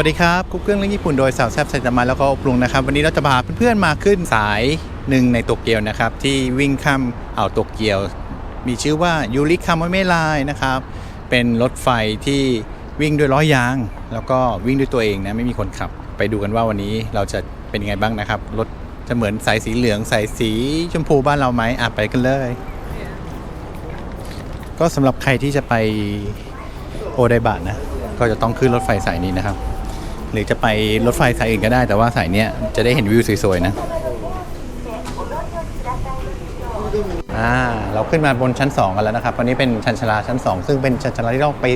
สวัสดีครับกุ๊กเกรื่องเรื่องญี่ปุ่นโดยสาวแซบไซตามะแล้วก็อบปรุงนะครับ วันนี้เราจะพาเพื่อนๆมาขึ้นสายหนึ่งในโตเกียวนะครับ ที่วิ่งข้ามอ่าวโตเกียว มีชื่อว่ายูริคามะเมไลน์นะครับ เป็นรถไฟที่วิ่งด้วยล้อยาง แล้วก็วิ่งด้วยตัวเองนะไม่มีคนขับ ไปดูกันว่าวันนี้เราจะเป็นยังไงบ้างนะครับ รถจะเหมือนสายสีเหลืองสายสีชมพูบ้านเราไหมอะไปกันเลย ก็สำหรับใครที่จะไปโอไดบะนะก็จะต้องขึ้นรถไฟสายนี้นะครับ หรือจะไปรถไฟสายอื่นก็ได้แต่ว่าสายเนี้ยจะได้เห็นวิวสวยๆนะอ่าเราขึ้นมาบนชั้น 2 กันแล้วนะครับวันนี้เป็นชั้นชลาชั้น 2 ซึ่งเป็นชั้นชลาที่เราไป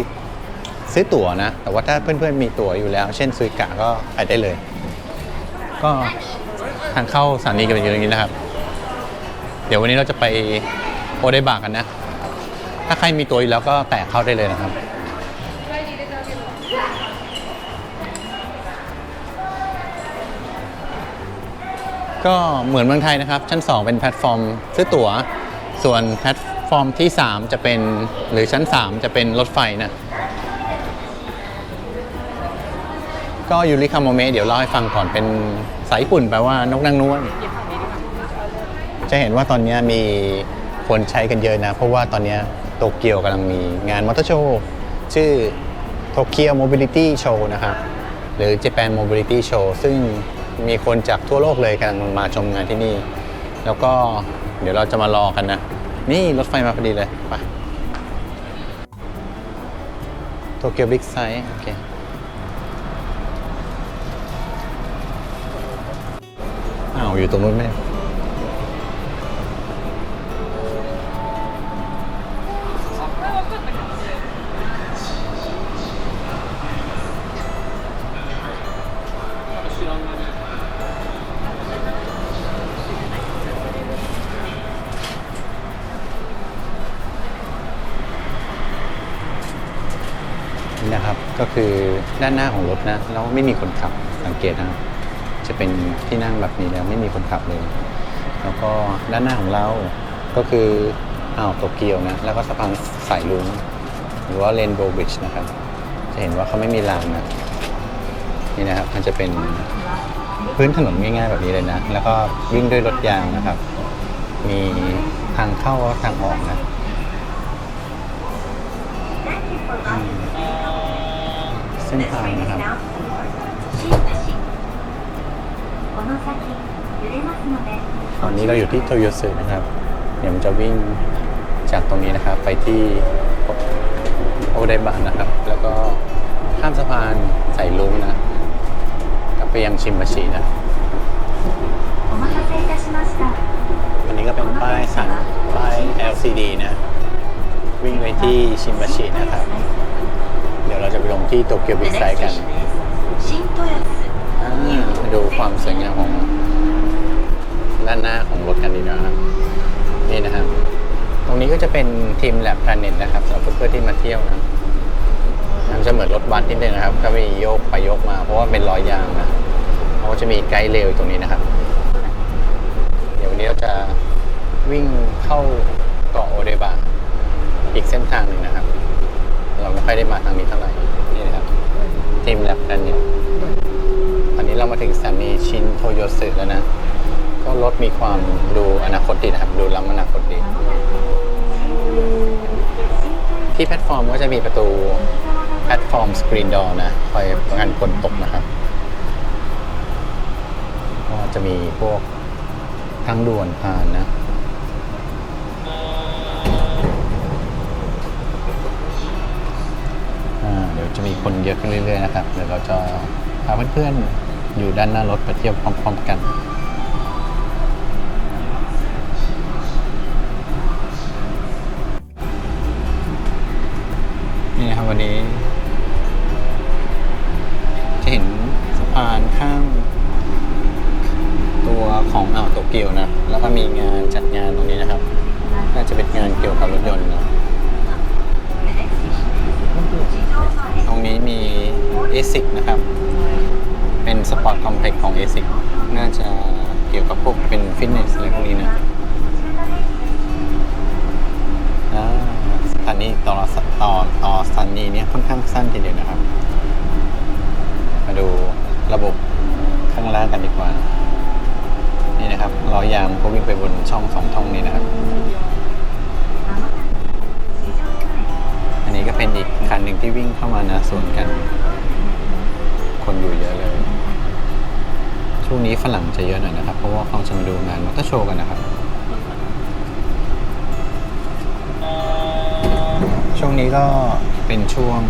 ซื้อตั๋วนะ แต่ว่าถ้าเพื่อนๆมีตั๋วอยู่แล้ว เช่นซุยกะก็ไปได้เลย ก็ทางเข้าสถานีกันอยู่อย่างนี้นะครับ เดี๋ยววันนี้เราจะไปโอไดบากันนะ ถ้าใครมีตั๋วอยู่แล้วก็แตะเข้าได้เลยนะครับ ก็เหมือนเมืองไทยนะครับ ชั้น 2 เป็นแพลตฟอร์มซื้อตั๋ว ส่วนแพลตฟอร์มที่ 3 จะเป็นหรือชั้น 3 จะเป็นรถไฟนะ ก็ยูริคาโมเมเดี๋ยวเล่าให้ฟังก่อนเป็นสายญี่ปุ่นแปลว่านกนางนวลจะเห็นว่าตอนนี้มีคนใช้กันเยอะนะ เพราะว่าตอนนี้โตเกียวกำลังมีงานมอเตอร์โชว์ ชื่อ Tokyo Mobility Show นะครับ หรือ Japan Mobility Show ซึ่ง มีคนจากทั่วโลกเลยกำลังมาชมงานที่นี่ แล้วก็เดี๋ยวเราจะมารอกันนะ นี่รถไฟมาพอดีเลย ไปโตเกียวบิ๊กไซส์โอเคอ้าวอยู่ตรงนู้นไหม ก็คือด้านหน้าของรถนะแล้วไม่มีคนขับสังเกตนะครับจะเป็นที่นั่งแบบนี้แล้วไม่มีคนขับเลย แล้วก็ด้านหน้าของเราก็คืออ่าวโตเกียวนะแล้วก็สะพานสายลุงหรือว่าเรนโบว์บริดจ์นะครับ จะเห็นว่าเขาไม่มีรางนะนี่นะครับมันจะเป็นพื้นถนนง่ายๆแบบนี้เลยนะ แล้วก็วิ่งด้วยรถยางนะครับ มีทางเข้าทางออกนะ ส้นทางนะครับตอนนี้เราอยู่ที่โตโยสึนะครับ เดี๋ยวมันจะวิ่งจากตรงนี้นะครับ ไปที่โอไดบะนะครับ แล้วก็ข้ามสะพานใส่ยลุงนะกลับไปยังชิมบะชีนะวันนี้ก็เป็นป้ายสั่งป้าย LCD นะ วิ่งไปที่ชิมบะชีนะครับ เราจะไปลงที่โตเกียวบิ๊กไซกันมาดูความสวยงามของด้านหน้าของรถกันดีกว่าครับนี่นะครับ ตรงนี้ก็จะเป็นทีมแลบพลาเน็ตนะครับสำหรับเพื่อนๆที่มาเที่ยวนะครันจะเหมือนรถบัสนิดนึงนะครับ ก็มีโยกไปโยกมาเพราะว่าเป็นรอยยางนะเขาจะมีไกด์เลวตรงนี้นะครับ เดี๋ยววันนี้เราจะวิ่งเข้าเกาะโอเดบาอีกเส้นทางหนึ่งนะครับ เราไม่ค่อยได้มาทางนี้เท่าไหร่นี่นะครับทีมแลบ a พ e เน็ตตอนนี้เรามาถึงสถานีชินโทโยสึแล้วนะ ก็รถมีความดูอนาคตดีนะครับ ดูล้ำอนาคตดี ที่แพลตฟอร์มก็จะมีประตูแพลตฟอร์มสกรีนดอร์นะ คอยป้องกันคนตกนะครับก็จะมีพวกทางด่วนผ่านนะ อ่าเดี๋ยวจะ มีคนเยอะขึ้นเรื่อยๆนะครับ เดี๋ยวเราจะพาเพื่อนๆอยู่ด้านหน้ารถไปเที่ยวพร้อมๆกันนี่นะครับวันนี้ จะเห็นสะพานข้ามตัวของอ่าวโตเกียวนะ แล้วก็มีงานจัดงานตรงนี้นะครับ น่าจะเป็นงานเกี่ยวกับรถยนต์นะ ตรงนี้มี ASIC นะครับ เป็นสปอร์ต คอมเพล็กซ์ของ ASIC น่าจะเกี่ยวกับพวกเป็นฟิตเนสอะไรพวกนี้นะอ่าสถานีต่อต่อต่อสถานีเนี้ยค่อนข้างสั้นทีเดียวนะครับ มาดูระบบข้างล่างกันดีกว่า นี่นะครับล้อยางก็วิ่งไปบนช่องสองช่องนี้นะครับ อันนี้ก็เป็นอีกคันหนึ่งที่วิ่งเข้ามานะสวนกัน คนอยู่เยอะเลย ช่วงนี้ฝรั่งจะเยอะหน่อยนะครับ เพราะว่าเขาจะมาดูงานมอเตอร์โชว์กันนะครับ ช่วงนี้ก็เป็นช่วง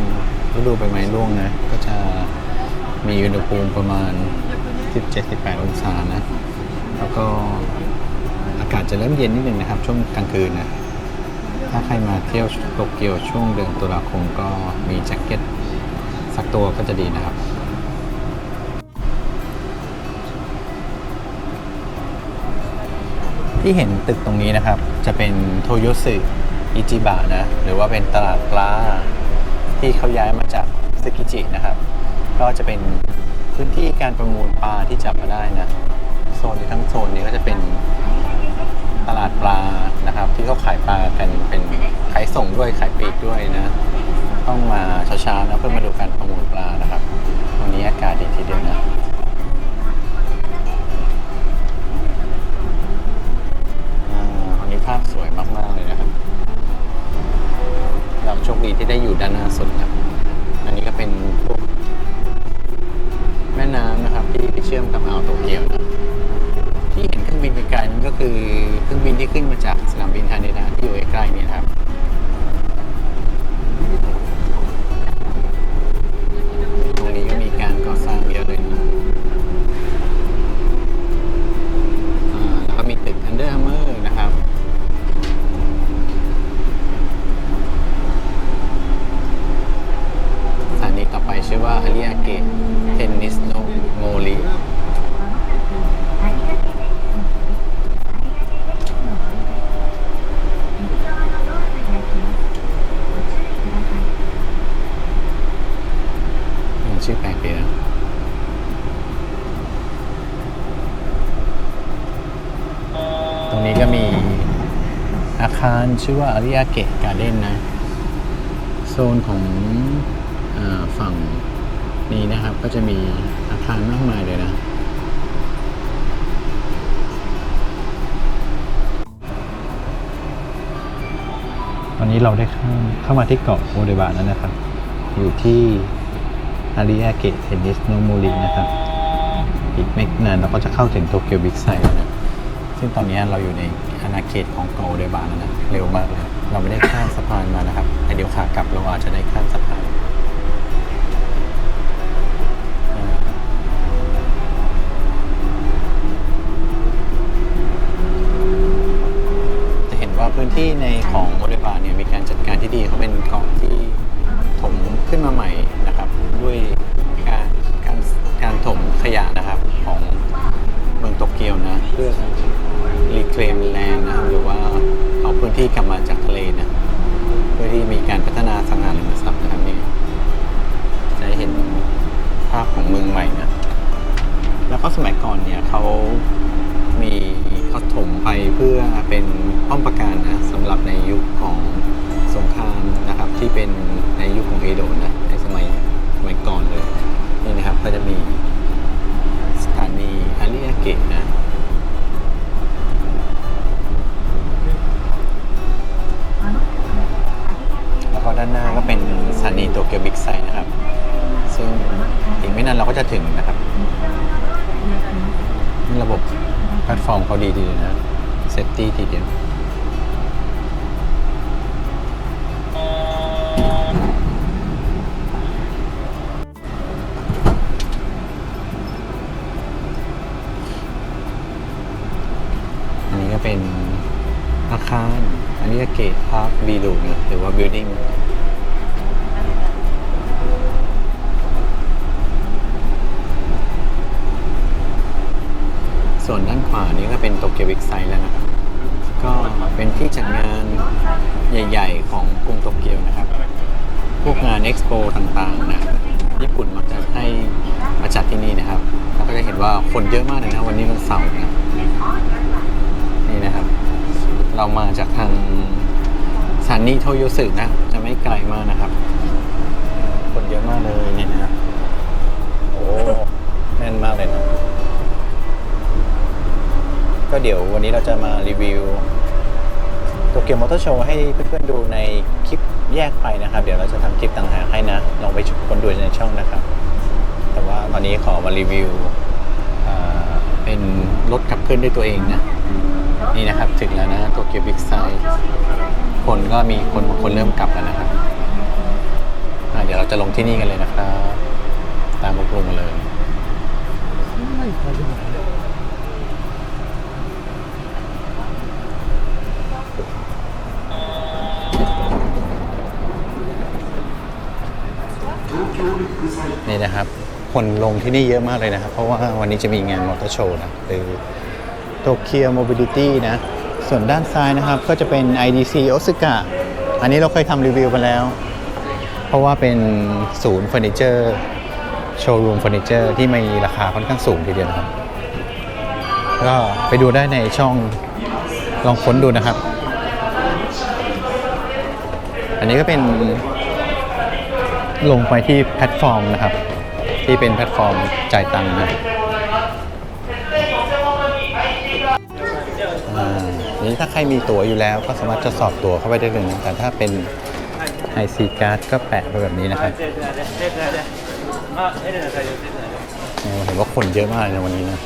ฤดูใบไม้ร่วงนะ ก็จะมีอุณหภูมิประมาณ 17-18 องศานะ แล้วก็อากาศจะเริ่มเย็นนิดนึงนะครับ ช่วงกลางคืนนะ ถ้าใครมาเที่ยวโตเกียวช่วงเดือนตุลาคมก็มีแจ็คเก็ตสักตัวก็จะดีนะครับ ที่เห็นตึกตรงนี้นะครับ จะเป็นโทโยสึอิจิบะนะ หรือว่าเป็นตลาดปลาที่เขาย้ายมาจากซึกิจินะครับ ก็จะเป็นพื้นที่การประมูลปลาที่จับมาได้นะ โซนนี้ทั้งโซนนี้ก็จะเป็นตลาดปลานะครับ ที่เขาขายปลากันเป็นขายส่งด้วยขายปลีกด้วยนะ ต้องมาเช้าๆนะเพื่อมาดูการประมูลปลานะครับ วันนี้อากาศดีทีเดียวนะ ชื่อว่าอาริอาเกะการ์เด้นนะ โซนของอฝั่งนี้นะครับ ก็จะมีอาคารมากมายเลยนะ ตอนนี้เราได้เข้าเข้ามาที่เกาะโอเดบะแล้วนะครับ อยู่ที่อาริอาเกะเทนนิสโนมูรินะครับ อีกไม่นานเราก็จะเข้าถึงโตเกียวบิ๊กไซแล้วนะซึ่งตอนนี้เราอยู่ใน ณาเขตของเกาเดบานนะเร็วมากเลยเราไม่ได้ข้ามสะพานมานะครับแต่เดี๋ยวขากลับเราอาจจะได้ข้าม ที่กลับมาจากทะเลนะเพื่อที่มีการพัฒนาสังหาริมทรัพย์นะครับนี่จะเห็นภาพของเมืองใหม่นะแล้วก็สมัยก่อนเนี่ยเขามีเขาถมไปเพื่อเป็นป้อมปราการนะสำหรับในยุคของสงครามนะครับ ที่เป็นในยุคของเอโดะนะในสมัยสมัยก่อนเลยนี่นะครับก็จะมี ตพาร์คบีลูนะหรือว่า building ส่วนด้านขวานี้ก็เป็นโตเกียววิกไซแล้วนะครับ ก็เป็นที่จัดงานใหญ่ๆ ของกรุงโตเกียวนะครับ พวกงานเอ็กซ์โปต่างๆนะญี่ปุ่นมักจะให้มาจัดที่นี่นะครับแล้วก็จะเห็นว่าคนเยอะมากเลยนะ วันนี้วันเสาร์นะนี่นะครับ เรามาจากทาง สถานีโทโยสึนะ จะไม่ไกลมากนะครับ คนเยอะมากเลยเนี่ยนะโอ้แน่นมากเลยนะก็เดี๋ยววันนี้เราจะมารีวิวโตเกียวมอเตอร์โชว์ให้เพื่อนๆดูในคลิปแยกไปนะครับ เดี๋ยวเราจะทำคลิปต่างหากให้นะ ลองไปชมคนดูในช่องนะครับ แต่ว่าตอนนี้ขอมารีวิวเป็นรถขับเคลื่อนด้วยตัวเองนะ นี่นะครับ ถึงแล้วนะโตเกียวบิ๊กไซส์ คนก็มีคนบางคนเริ่มกลับแล้วนะครับเดี๋ยวเราจะลงที่นี่กันเลยนะครับ ตามพวกลุงมาเลยนี่นะครับ คนลงที่นี่เยอะมากเลยนะครับ เพราะว่าวันนี้จะมีงานมอเตอร์โชว์นะคือโตเกียวโมบิลิตี้นะ ส่วนด้านซ้ายนะครับก็จะเป็น IDC โอซ k a อันนี้เราเคยทำรีวิวไปแล้ว เพราะว่าเป็นศูนย์เฟอร์นิเจอร์โชว์รูมเฟอร์นิเจอร์ที่มีราคาค่อนข้างสูงทีเดียวนะครับ ก็ไปดูได้ในช่องลองค้นดูนะครับ อันนี้ก็เป็นลงไปที่แพลตฟอร์มนะครับ ที่เป็นแพลตฟอร์มจ่ายตังค์นะ นี้ถ้าใครมีตั๋วอยู่แล้วก็สามารถจะสอบตั๋วเข้าไปได้เลยแต่ถ้าเป็น IC card ก็แปะไปแบบนี้นะครับเห็นว่าคนเยอะมากเลยนวันนี้นะ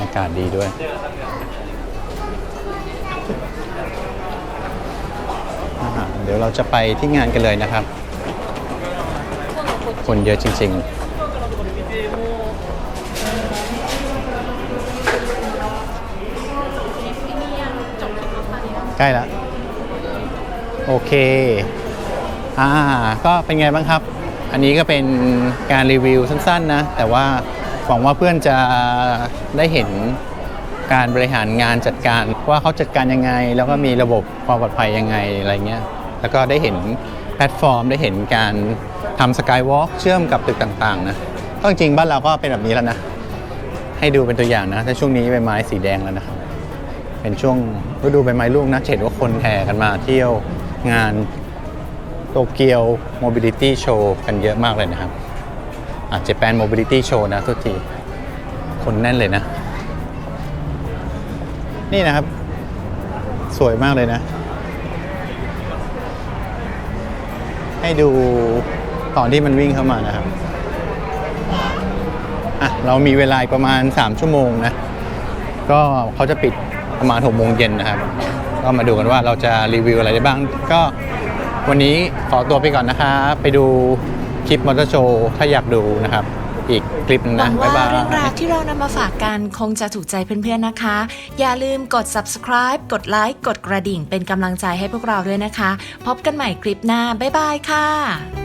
อากาศดีด้วยเดี๋ยวเราจะไปที่งานกันเลยนะครับ คนเยอะจริง ๆ ใกล้แล้วโอเคอ่าก็เป็นไงบ้างครับ อันนี้ก็เป็นการรีวิวสั้นๆนะ แต่ว่าหวังว่าเพื่อนจะได้เห็นการบริหารงานจัดการว่าเขาจัดการยังไง แล้วก็มีระบบความปลอดภัยยังไงอะไรเงี้ยแล้วก็ได้เห็นแพลตฟอร์มได้เห็นการทำสกายวอล์กเชื่อมกับตึกต่างๆนะก็จริงบ้านเราก็เป็นแบบนี้แล้วนะ ให้ดูเป็นตัวอย่างนะถ้าช่วงนี้ใบไม้สีแดงแล้วนะครับ เป็นช่วงฤดูใบไม้ร่วงนะเห็นว่าคนแห่กันมาเที่ยวงานโตเกียวโมบิลิตี้โชว์กันเยอะมากเลยนะครับอาจจะแปนโมบิลิตี้โชว์นะทุกที คนแน่นเลยนะ นี่นะครับ สวยมากเลยนะ ให้ดูตอนที่มันวิ่งเข้ามานะครับอะเรามีเวลาประมาณ 3 ชั่วโมงนะ ก็เขาจะปิด ประมาณ6โมงเย็นนะครับ ก็มาดูกันว่าเราจะรีวิวอะไรได้บ้าง ก็วันนี้ขอตัวไปก่อนนะครับไปดูคลิปมอเตอร์โชว์ถ้าอยากดูนะครับ อีกคลิปหนึงหวันะ งบ๊าว่ายบาย เรื่องราวที่เรานำมาฝากกันคงจะถูกใจเพื่อนๆนะคะ อย่าลืมกด subscribe กดไลค์กดกระดิ่งเป็นกำลังใจให้พวกเราด้วยนะคะ พบกันใหม่คลิปหน้า บ๊ายบายค่ะ